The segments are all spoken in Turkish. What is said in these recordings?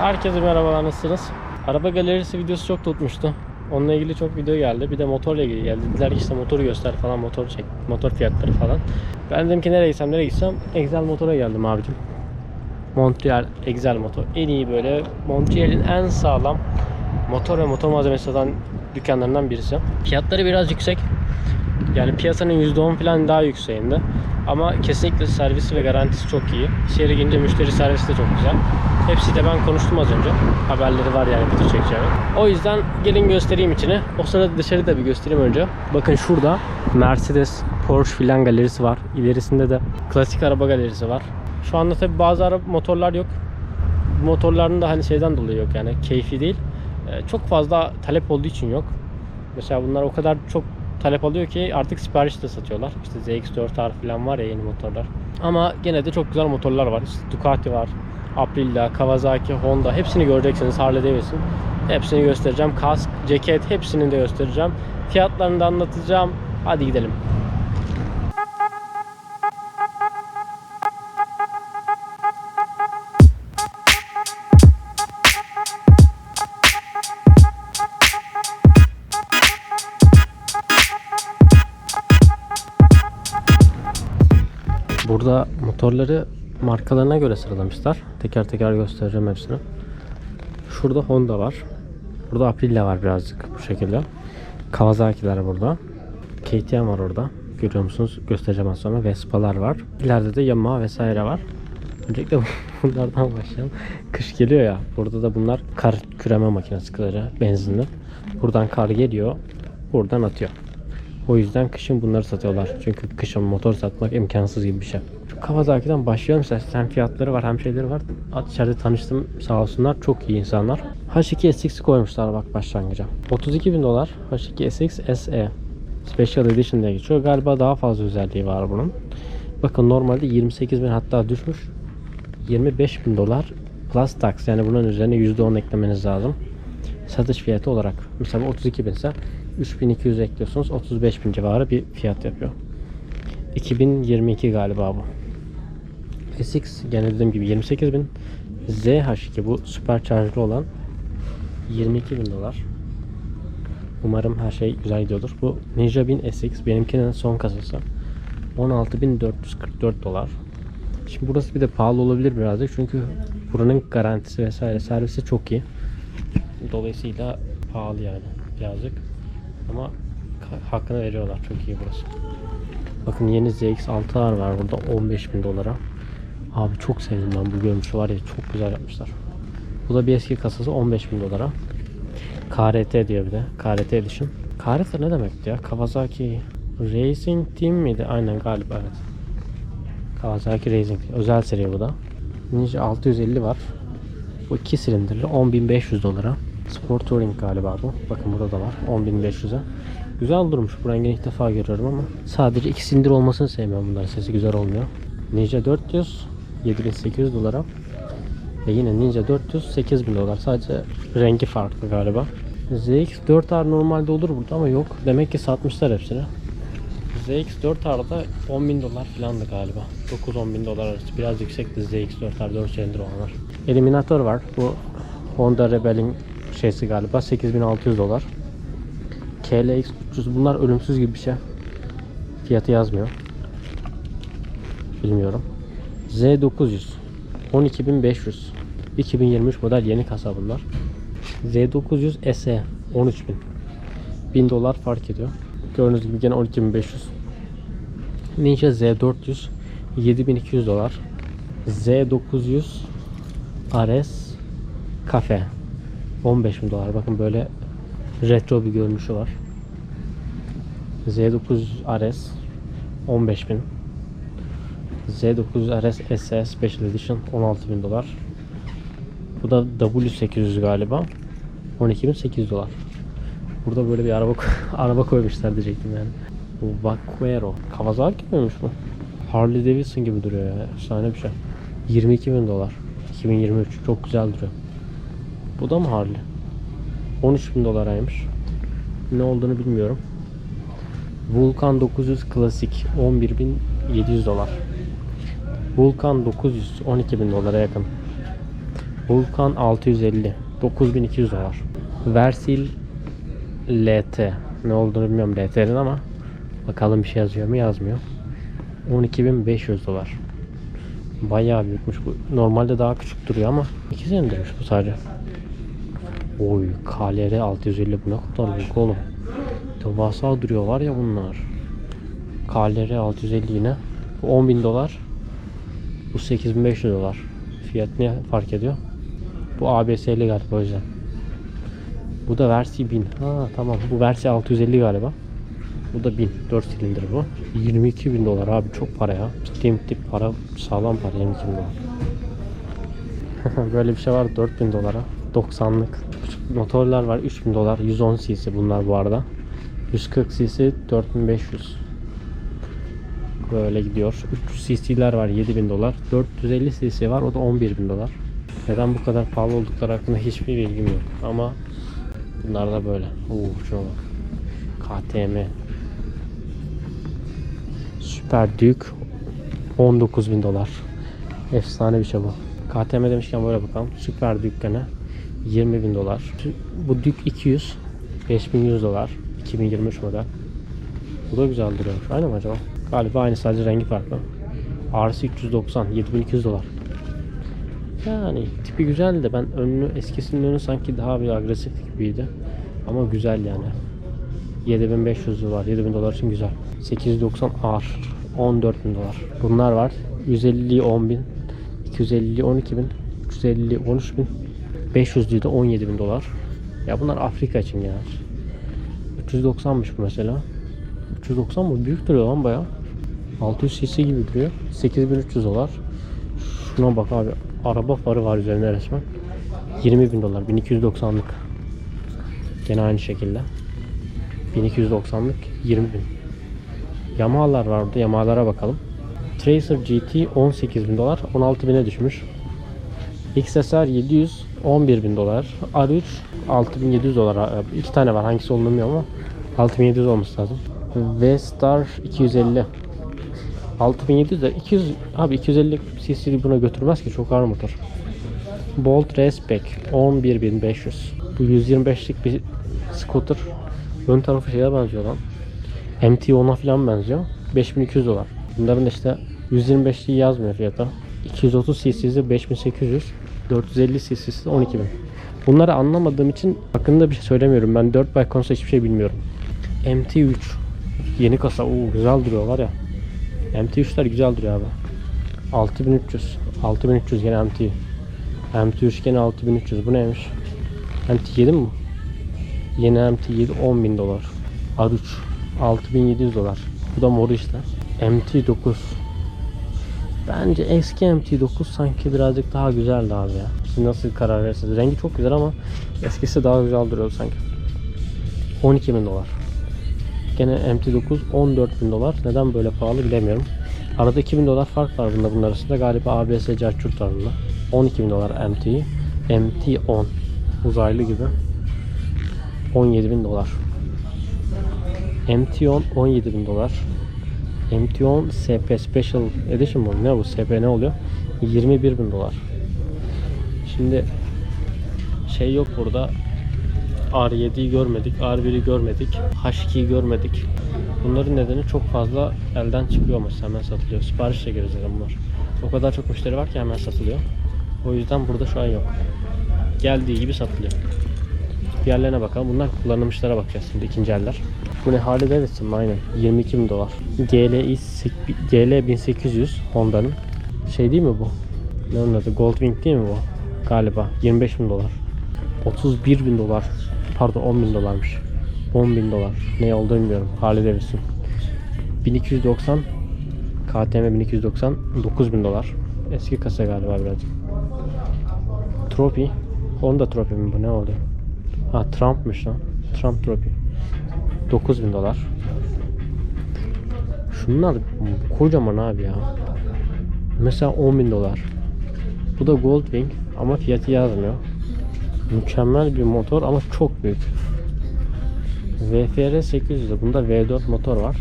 Herkese merhabalar nasılsınız? Araba galerisi videosu çok tutmuştu. Onunla ilgili çok video geldi. Bir de motorla ilgili geldi. Dediler ki işte motoru göster falan, motor çek, motor fiyatları falan. Ben dedim ki nereye gitsem, nereye gitsem. Excel motora geldim abicim. Montreal Excel motor. En iyi böyle Montreal'in en sağlam motor ve motor malzemesi satan dükkanlarından birisi. Fiyatları biraz yüksek. Yani piyasanın %10 falan daha yükseğinde. Ama kesinlikle servisi ve garantisi çok iyi. İçeri girince müşteri servisi de çok güzel. Hepsiyle ben konuştum az önce. Haberleri var yani video çekeceğim. O yüzden gelin göstereyim içini. O sırada dışarı da bir göstereyim önce. Bakın şurada Mercedes, Porsche filan galerisi var. İlerisinde de klasik araba galerisi var. Şu anda tabi bazı araba motorlar yok. Motorların da hani şeyden dolayı yok yani keyfi değil. Ee, Çok fazla talep olduğu için yok. Mesela bunlar o kadar çok talep alıyor ki artık sipariş de satıyorlar. İşte ZX4R falan var ya yeni motorlar. Ama gene de çok güzel motorlar var. İşte Ducati var, Aprilia, Kawasaki, Honda hepsini göreceksiniz. Harley Davidson. Hepsini göstereceğim. Kask, ceket hepsini de göstereceğim. Fiyatlarını da anlatacağım. Hadi gidelim. Burada motorları markalarına göre sıralamışlar. Teker teker göstereceğim hepsini. Şurada Honda var. Burada Aprilia var birazcık bu şekilde. Kawasaki'ler burada. KTM var orada. Görüyor musunuz? Göstereceğim az sonra. Vespa'lar var. İleride de Yamaha vesaire var. Öncelikle bunlardan başlayalım. Kış geliyor ya. Burada da bunlar kar küreme makinesi kısaca benzinli. Buradan kar geliyor. Buradan atıyor. O yüzden kışın bunları satıyorlar. Çünkü kışın motor satmak imkansız gibi bir şey. Şu Kawasaki'den başlayalım istersen. Hem fiyatları var hem şeyleri var. At içeride tanıştım sağ olsunlar. Çok iyi insanlar. H2 SX koymuşlar bak başlangıca. 32 bin dolar H2 SX SE. Special Edition diye geçiyor. Galiba daha fazla özelliği var bunun. Bakın normalde 28 bin hatta düşmüş. 25 bin dolar plus tax yani bunun üzerine %10 eklemeniz lazım. Satış fiyatı olarak. Mesela bu 32 bin ise 3200 ekliyorsunuz 35 bin civarı bir fiyat yapıyor. 2022 galiba bu. SX gene dediğim gibi 28 bin. ZH2 bu supercharger'lı olan 22 bin dolar. Umarım her şey güzel gidiyordur. Bu Ninja 1000 SX benimkinin son kasası. 16.444 dolar. Şimdi burası bir de pahalı olabilir birazcık çünkü buranın garantisi vesaire servisi çok iyi. Dolayısıyla pahalı yani birazcık. Ama hakkını veriyorlar. Çok iyi burası. Bakın yeni ZX6'lar var burada 15 bin dolara. Abi çok sevdim ben bu görünüşü var ya çok güzel yapmışlar. Bu da bir eski kasası 15 bin dolara. KRT diyor bir de. KRT Edition. KRT ne demekti ya? Kawasaki Racing Team miydi? Aynen galiba evet. Kawasaki Racing. Özel seri bu da. Ninja 650 var. Bu 2 silindirli 10.500 dolara. Sport Touring galiba bu. Bakın burada da var. 10.500'e. Güzel durmuş. Bu rengini ilk defa görüyorum ama sadece iki silindir olmasını sevmiyorum bunların. Sesi güzel olmuyor. Ninja 400 7800 dolara. Ve yine Ninja 400 8000 dolar. Sadece rengi farklı galiba. ZX4R normalde olur burada ama yok. Demek ki satmışlar hepsini. ZX4R'da 10.000 dolar falandı galiba. 9-10 bin dolar arası. Biraz yüksekti ZX4R 4 silindir olanlar. Eliminator var. Bu Honda Rebel'in şeysi galiba 8600 dolar. KLX 300 bunlar ölümsüz gibi bir şey. Fiyatı yazmıyor. Bilmiyorum. Z900 12500 2023 model yeni kasa bunlar. Z900 SE 13000 1000 dolar fark ediyor. Gördüğünüz gibi gene 12500 Ninja Z400 7200 dolar. Z900 RS Cafe 15 bin dolar. Bakın böyle retro bir görünüşü var. Z900 RS 15 bin. Z900 RS SE Special Edition 16 bin dolar. Bu da W800 galiba. 12.800 dolar. Burada böyle bir araba araba koymuşlar diyecektim yani. Bu Vaquero. Kawasaki miymiş bu? Harley Davidson gibi duruyor ya. Efsane bir şey. 22 bin dolar. 2023. Çok güzel duruyor. Bu da mı Harley? 13 bin dolaraymış. Ne olduğunu bilmiyorum. Vulcan 900 klasik 11.700 dolar. Vulcan 900 12 bin dolara yakın. Vulcan 650 9200 dolar. Versil LT ne olduğunu bilmiyorum LT'nin ama bakalım bir şey yazıyor mu yazmıyor. 12.500 dolar. Bayağı büyükmüş bu. Normalde daha küçük duruyor ama 2 senedirmiş bu sadece. Oy KLR 650 bu ne kadar büyük oğlum. Devasa duruyor var ya bunlar. KLR 650 yine. Bu 10.000 dolar. Bu 8500 dolar. Fiyat ne fark ediyor? Bu ABS'li galiba o yüzden. Bu da Versi 1000. Ha tamam. Bu Versi 650 galiba. Bu da 1000. 4 silindir bu. 22 bin dolar abi çok para ya. Ciddi tip para sağlam para 22 bin. Böyle bir şey var 4000 dolara. 90'lık. Küçük motorlar var 3000 dolar. 110 cc bunlar bu arada. 140 cc 4500. Böyle gidiyor. 300 cc'ler var 7000 dolar. 450 cc var o da 11000 dolar. Neden bu kadar pahalı oldukları hakkında hiçbir bilgim yok. Ama bunlar da böyle. Oo şuna bak. KTM. Süper Duke 19.000 dolar. Efsane bir şey bu. KTM demişken böyle bakalım. Süper Duke gene 20.000 dolar. Bu Duke 200 5100 dolar. 2023 model. Bu da güzel duruyormuş. Aynı mı acaba? Galiba aynı sadece rengi farklı. RS 390 7200 dolar. Yani tipi güzel de ben önünü eskisinin önü sanki daha bir agresif gibiydi. Ama güzel yani. 7500 dolar. 7000 dolar için güzel. 890 R. 14000 dolar. Bunlar var. 150 10000, 250 12000, 350 13000, 500 de 17000 dolar. Ya bunlar Afrika için ya. 390'mış bu mesela. 390 mı? Büyük duruyor lan baya. 600 cc gibi duruyor. 8300 dolar. Şuna bak abi. Araba farı var üzerinde resmen. 20 bin dolar. 1290'lık. Gene aynı şekilde. 1290'lık 20 bin. Yamaha'lar var burada. Yamaha'lara bakalım. Tracer GT 18 bin dolar. 16 bine düşmüş. XSR 700 11 bin dolar. R3 6700 dolar. İki tane var. Hangisi olduğunu bilmiyorum ama 6700 olması lazım. V-Star 250 6700 de 200 abi 250 cc buna götürmez ki çok ağır motor. Bolt Respec 11500. Bu 125'lik bir scooter. Ön tarafı şeye benziyor lan. MT-10'a falan benziyor. 5200 dolar. Bunların işte 125'liği yazmıyor fiyata. 230 cc'si 5800. 450 cc'si 12000. Bunları anlamadığım için hakkında bir şey söylemiyorum. Ben 4 bike konusunda hiçbir şey bilmiyorum. MT3 yeni kasa. Oo, güzel duruyor var ya. MT3'ler güzel duruyor abi. 6300. 6300 gene MT. MT3 gene 6300. Bu neymiş? MT7 mi? Yeni MT7 10.000 dolar. R3 6700 dolar. Bu da moru işte. MT9 Bence eski MT9 sanki birazcık daha güzeldi abi ya. Siz nasıl karar verirsiniz? Rengi çok güzel ama eskisi daha güzel duruyor sanki. 12.000 dolar. Gene MT9 14.000 dolar. Neden böyle pahalı bilemiyorum. Arada 2000 dolar fark var bunda bunlar arasında. Galiba ABS Carchurt var bunda. 12.000 dolar MT. MT10 uzaylı gibi. 17.000 dolar. MT10 17.000 dolar. MT10 SP Special Edition mu? Ne bu? SP ne oluyor? 21.000 dolar. Şimdi şey yok burada. R7'yi görmedik, R1'i görmedik, H2'yi görmedik. Bunların nedeni çok fazla elden çıkıyormuş, hemen satılıyor. Siparişle zaten bunlar. O kadar çok müşteri var ki hemen satılıyor. O yüzden burada şu an yok. Geldiği gibi satılıyor. Diğerlerine bakalım. Bunlar kullanılmışlara bakacağız şimdi ikinci eller. Bu ne Harley Davidson mı? Aynen. 22 bin dolar. GLI GL 1800 Honda'nın. Şey değil mi bu? Ne onun adı? Goldwing değil mi bu? Galiba. 25 bin dolar. 31 bin dolar. Pardon 10 bin dolarmış. 10 bin dolar. Ne olduğunu bilmiyorum. Harley Davidson. 1290 KTM 1290 9 bin dolar. Eski kasa galiba birazcık. Trophy. Honda Trophy mi bu? Ne oldu? Ha Trump'mış lan. Trump Trophy. 9000 dolar. Şunlar kocaman abi ya. Mesela 10.000 dolar. Bu da Goldwing ama fiyatı yazmıyor. Mükemmel bir motor ama çok büyük. VFR 800'de bunda V4 motor var.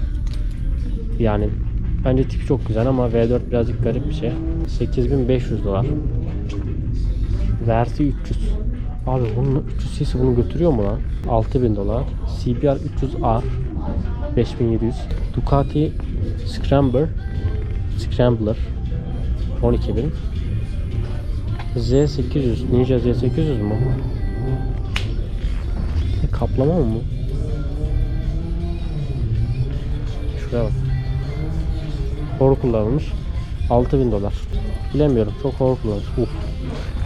Yani bence tipi çok güzel ama V4 birazcık garip bir şey. 8500 dolar. Versi 300. Abi bunun 300 cc bunu götürüyor mu lan? 6000 dolar. CBR 300R 5700. Ducati Scrambler Scrambler 12000. Z800 Ninja Z800 mu? E, kaplama mı bu? Şuraya bak. Hor kullanılmış. 6000 dolar. Bilemiyorum. Çok hor kullanılmış. Uf.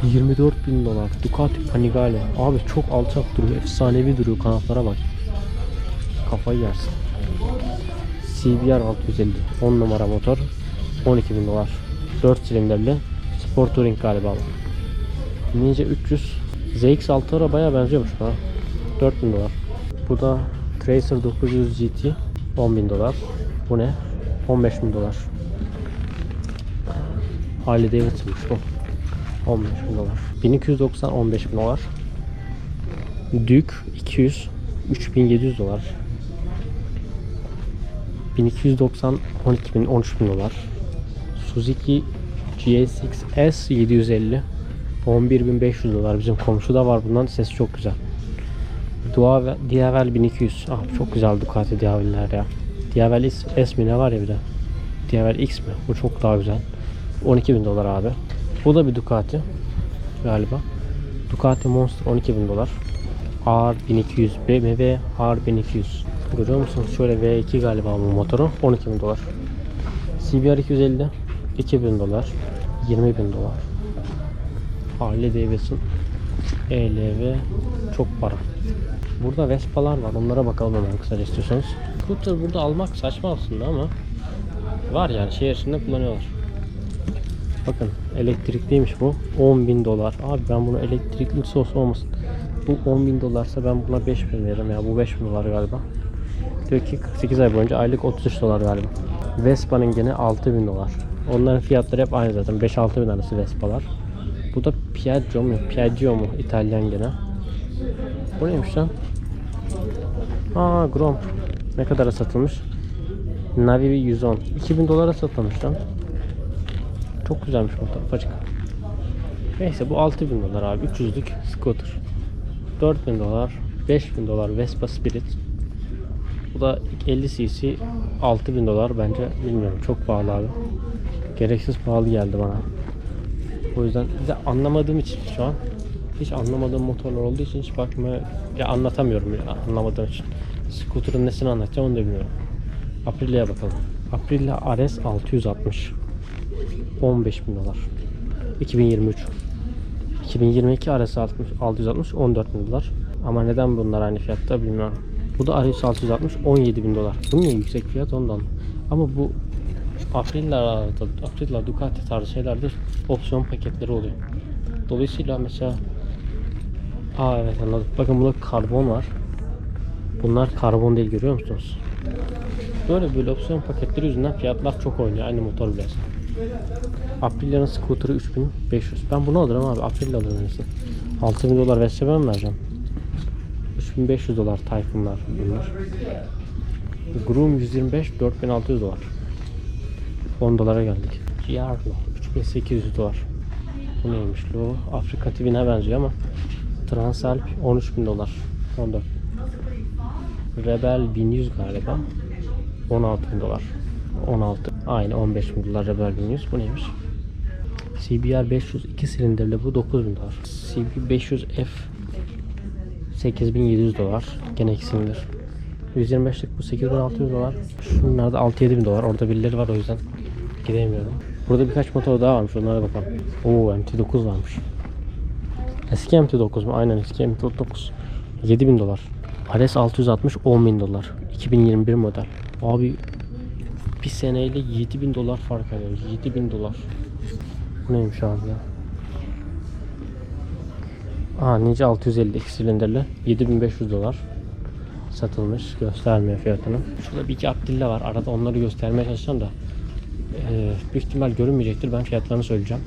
24 bin dolar. Ducati Panigale. Abi çok alçak duruyor. Efsanevi duruyor. Kanatlara bak. Kafayı yersin. CBR 650. 10 numara motor. 12 bin dolar. 4 silindirli. Sport Touring galiba. Ninja 300. ZX6 arabaya benziyormuş bana. 4000 dolar. Bu da Tracer 900 GT 10.000 dolar. Bu ne? 15.000 dolar. Harley Davidson'mış bu. 15.000 dolar. 1290 15.000 dolar. Duke 200 3700 dolar. 1290 12.000 13.000 dolar. Suzuki GSX-S 750 11.500 dolar. Bizim komşu da var bundan. Sesi çok güzel. Dua Diavel 1200. Ah çok güzel Ducati Diavel'ler ya. Diavel S, S mi ne var ya bir de. Diavel X mi? Bu çok daha güzel. 12.000 dolar abi. Bu da bir Ducati galiba. Ducati Monster 12.000 dolar. R1200 BMW R1200. Görüyor musunuz? Şöyle V2 galiba bu motoru. 12.000 dolar. CBR 250 2000 dolar. 20.000 dolar. Harley Davidson ELV çok para. Burada Vespa'lar var. Onlara bakalım hemen kısaca istiyorsanız. Scooter burada almak saçma aslında ama var yani şehir içinde kullanıyorlar. Bakın elektrikliymiş bu. 10.000 dolar. Abi ben bunu elektrikli olsa olmasın. Bu 10.000 dolarsa ben buna 5.000 veririm ya. Bu 5.000 dolar galiba. Diyor ki 48 ay boyunca aylık 33 dolar galiba. Vespa'nın gene 6.000 dolar. Onların fiyatları hep aynı zaten. 5-6 bin arası Vespa'lar. Bu da Piaggio mu? Piaggio mu? İtalyan gene. Bu neymiş lan? Aa Grom. Ne kadara satılmış? Navi 110. 2000 dolara satılmış lan. Çok güzelmiş motor. Ufacık. Neyse bu 6000 dolar abi. 300'lük scooter. 4000 dolar. 5000 dolar Vespa Spirit. Bu da 50 cc 6000 dolar bence bilmiyorum çok pahalı abi. Gereksiz pahalı geldi bana. O yüzden bir de anlamadığım için şu an hiç anlamadığım motorlar olduğu için hiç bakmaya ya anlatamıyorum ya anlamadığım için. Scooter'ın nesini anlatacağım onu da bilmiyorum. Aprilia'ya bakalım. Aprilia RS 660. 15 bin dolar. 2023. 2022 RS 60, 660 14 bin dolar. Ama neden bunlar aynı fiyatta bilmiyorum. Bu da RS 660 17 bin dolar. Bu niye yüksek fiyat ondan. Ama bu Aprilia, Aprilia, Ducati tarzı şeylerde opsiyon paketleri oluyor. Dolayısıyla mesela Aa evet anladım. Bakın burada karbon var. Bunlar karbon değil görüyor musunuz? Böyle böyle opsiyon paketleri yüzünden fiyatlar çok oynuyor. Aynı motor bile. Aprilia'nın scooter'ı 3500. Ben bunu alırım abi. Aprilia alırım en iyisi. 6000 dolar verse ben vereceğim? 3500 dolar Tayfunlar bunlar. Groom 125 4600 dolar. 10 dolara geldik. Giarlo 3800 dolar. Bu neymiş lo? Afrika TV'ne benziyor ama Transalp 13000 dolar. 14. Rebel 1100 galiba. 16 bin dolar. 16. Aynı 15 bin dolar Rebel 1100. Bu neymiş? CBR 500 2 silindirli bu 9 bin dolar. CB 500 F 8700 dolar. Gene 2 silindir. 125'lik bu 8600 dolar. Şunlarda 6-7 bin dolar. Orada birileri var o yüzden gidemiyorum. Burada birkaç motor daha varmış. Onlara bakalım. Oo MT9 varmış. Eski MT9 mu? Aynen eski MT9. 7000 dolar. RS 660 10.000 dolar. 2021 model. Abi bir seneyle 7000 dolar fark ediyor. 7000 dolar. Bu neymiş abi ya? Aa Ninja 650 iki silindirli 7500 dolar satılmış göstermiyor fiyatını. Şurada bir iki Abdilla var. Arada onları göstermeye çalışacağım da ee, büyük ihtimal görünmeyecektir. Ben fiyatlarını söyleyeceğim.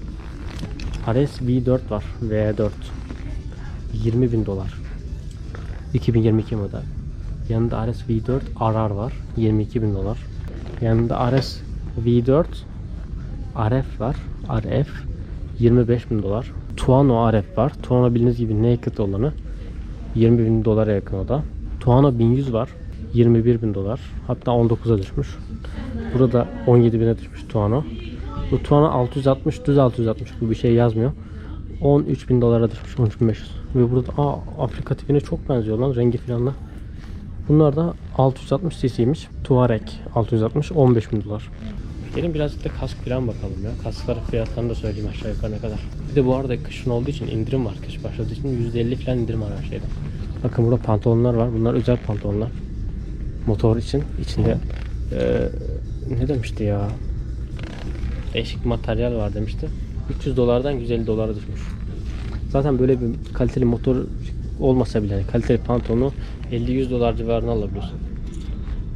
RS V4 var. V4 20 bin dolar. 2022 model. Yanında RS V4 RR var. 22 bin dolar. Yanında RS V4 RF var. RF 25 bin dolar. Tuano RF var. Tuano bildiğiniz gibi naked olanı. 20 bin dolara yakın o da. Tuano 1100 var. 21 bin dolar. Hatta 19'a düşmüş. Burada 17 bine düşmüş Tuano. Bu Tuano 660 düz 660 bu bir şey yazmıyor. 13 bin dolara düşmüş 13500. Ve burada aa, Afrika tipine çok benziyor lan rengi filanla. Bunlar da 660 cc'ymiş. Tuareg 660 15 bin dolar. Gelin birazcık da kask falan bakalım ya. Kaskların fiyatlarını da söyleyeyim aşağı yukarı ne kadar. Bir de bu arada kışın olduğu için indirim var. Kış başladığı için %50 falan indirim var her şeyde. Bakın burada pantolonlar var. Bunlar özel pantolonlar. Motor için. içinde eee, ne demişti ya? Değişik materyal var demişti. 300 dolardan 150 dolara düşmüş. Zaten böyle bir kaliteli motor olmasa bile kaliteli pantolonu 50-100 dolar civarına alabiliyorsun.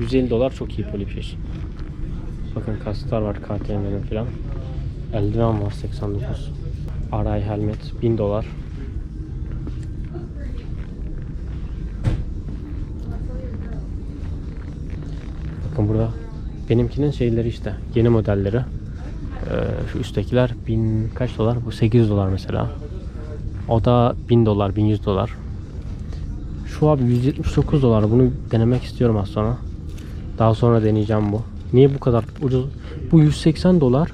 150 dolar çok iyi bir şey. Bakın kasklar var KTM'nin falan. Eldiven var 89. Aray helmet 1000 dolar. Bakın burada benimkinin şeyleri işte yeni modelleri. Ee, şu üsttekiler 1000 kaç dolar? Bu 800 dolar mesela. O da 1000 dolar, 1100 dolar. Şu abi 179 dolar. Bunu denemek istiyorum az sonra. Daha sonra deneyeceğim bu. Niye bu kadar ucuz? Bu 180 dolar.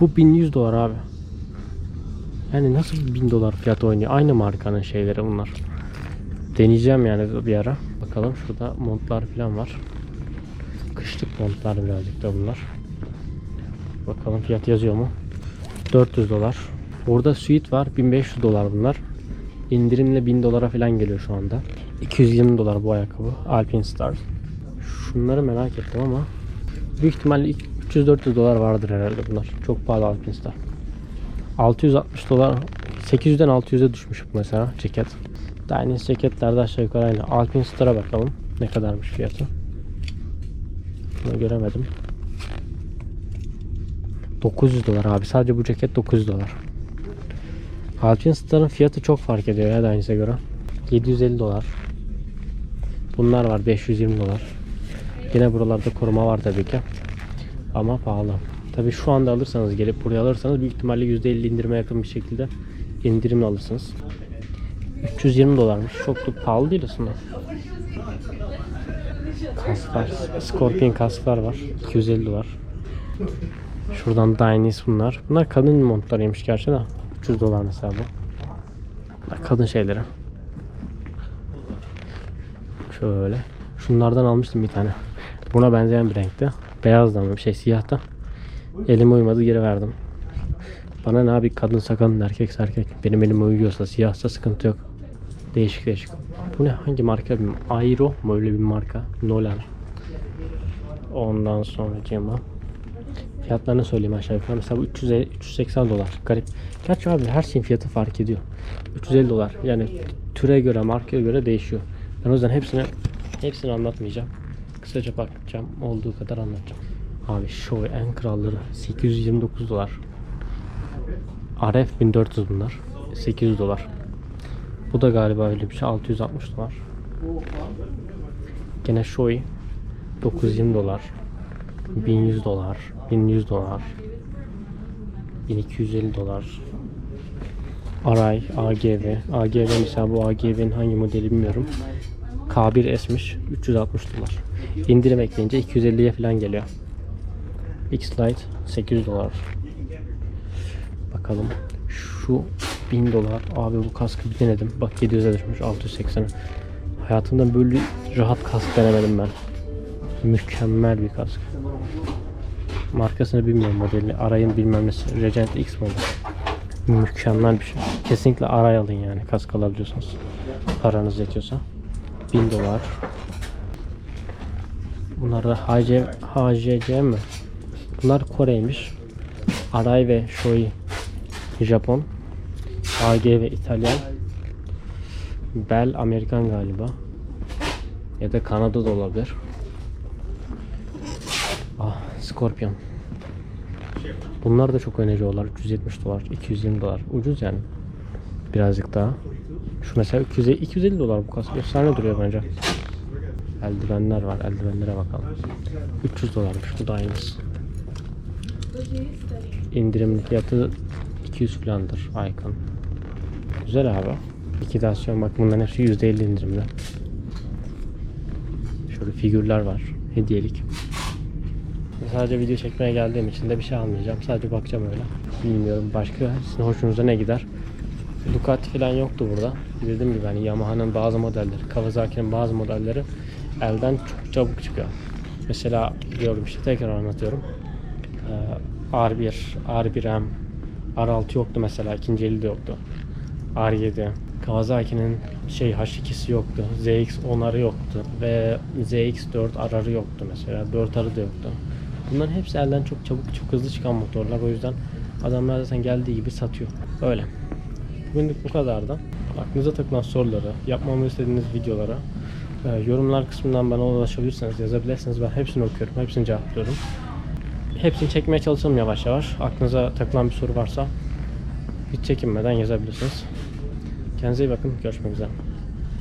Bu 1100 dolar abi. Yani nasıl 1000 dolar fiyat oynuyor? Aynı markanın şeyleri bunlar. Deneyeceğim yani bir ara. Bakalım şurada montlar falan var. Kışlık montlar birazcık da bunlar. Bakalım fiyat yazıyor mu? 400 dolar. Burada suite var. 1500 dolar bunlar. İndirimle 1000 dolara falan geliyor şu anda. 220 dolar bu ayakkabı. Alpine Stars. Şunları merak ettim ama büyük ihtimalle 300-400 dolar vardır herhalde bunlar. Çok pahalı Alpine Star. 660 dolar 800'den 600'e düşmüş mesela ceket. Dynix ceketlerde aşağı yukarı aynı. Alpine Star'a bakalım. Ne kadarmış fiyatı. Bunu göremedim. 900 dolar abi. Sadece bu ceket 900 dolar. Alpine Star'ın fiyatı çok fark ediyor ya Dynix'e göre. 750 dolar. Bunlar var 520 dolar. Yine buralarda koruma var tabii ki. Ama pahalı. Tabii şu anda alırsanız gelip buraya alırsanız büyük ihtimalle %50 indirime yakın bir şekilde indirimle alırsınız. 320 dolarmış. Çok da pahalı değil aslında. Kasklar, Scorpion kasklar var. 250 dolar. Şuradan Dynix bunlar. Bunlar kadın montlarıymış gerçi de. 300 dolar mesela bu. Bunlar kadın şeyleri. Şöyle. Şunlardan almıştım bir tane. Buna benzeyen bir renkte. Beyaz da mı bir şey siyahta. Elime uymadı geri verdim. Bana ne abi kadın erkekse erkek. Benim elime uyuyorsa siyahsa sıkıntı yok. Değişik değişik. Bu ne? Hangi marka bilmiyorum. Airo mu öyle bir marka? Nolan. Ondan sonra cema. Fiyatlarını söyleyeyim aşağı yukarı. Mesela bu 300, 380 dolar. Garip. Gerçi abi her şeyin fiyatı fark ediyor. 350 dolar. Yani türe göre, markaya göre değişiyor. Ben o yüzden hepsini hepsini anlatmayacağım. Kısaca bakacağım. Olduğu kadar anlatacağım. Abi şu en kralları 829 dolar. RF 1400 bunlar. 800 dolar. Bu da galiba öyle bir şey. 660 dolar. Gene Shoei 920 dolar. 1100 dolar. 1100 dolar. 1250 dolar. Aray, AGV. AGV mesela bu AGV'nin hangi modeli bilmiyorum. K1S'miş. 360 dolar. İndirim ekleyince 250'ye falan geliyor. X-Lite 800 dolar. Bakalım. Şu 1000 dolar. Abi bu kaskı bir denedim. Bak 700'e düşmüş 680'e. Hayatımda böyle rahat kask denemedim ben. Mükemmel bir kask. Markasını bilmiyorum modelini. Arayın bilmem nesi. Regent X model. Mükemmel bir şey. Kesinlikle aray alın yani kask alabiliyorsunuz. Paranız yetiyorsa. 1000 dolar. Bunlar da HC, HCC mi? Bunlar Kore'ymiş. Aray ve Shoei Japon. AG ve İtalyan. Bell Amerikan galiba. Ya da Kanada da olabilir. Scorpion. Bunlar da çok öneriyorlar. 370 dolar, 220 dolar. Ucuz yani. Birazcık daha. Şu mesela 200, 250 dolar bu kask. Efsane duruyor bence. Eldivenler var. Eldivenlere bakalım. 300 dolarmış. Bu da aynısı. İndirimli fiyatı 200 falandır Icon. Güzel abi. Likidasyon bak bunların hepsi %50 indirimde. Şöyle figürler var. Hediyelik. Sadece video çekmeye geldiğim için de bir şey almayacağım. Sadece bakacağım öyle. Bilmiyorum başka sizin hoşunuza ne gider? Ducati falan yoktu burada. Dediğim gibi hani Yamaha'nın bazı modelleri, Kawasaki'nin bazı modelleri elden çok çabuk çıkıyor. Mesela diyorum işte tekrar anlatıyorum. Ee, R1, R1M, R6 yoktu mesela ikinci eli de yoktu. R7, Kawasaki'nin şey H2'si yoktu. ZX-10'ları yoktu ve ZX4 RR'ı yoktu mesela. 4R'ı da yoktu. Bunların hepsi elden çok çabuk, çok hızlı çıkan motorlar. O yüzden adamlar zaten geldiği gibi satıyor. Öyle. Bugünlük bu kadardı. Aklınıza takılan soruları, yapmamı istediğiniz videolara e, yorumlar kısmından bana ulaşabilirsiniz, yazabilirsiniz. Ben hepsini okuyorum, hepsini cevaplıyorum. Hepsini çekmeye çalışalım yavaş yavaş. Aklınıza takılan bir soru varsa hiç çekinmeden yazabilirsiniz. Kendinize iyi bakın. Görüşmek üzere.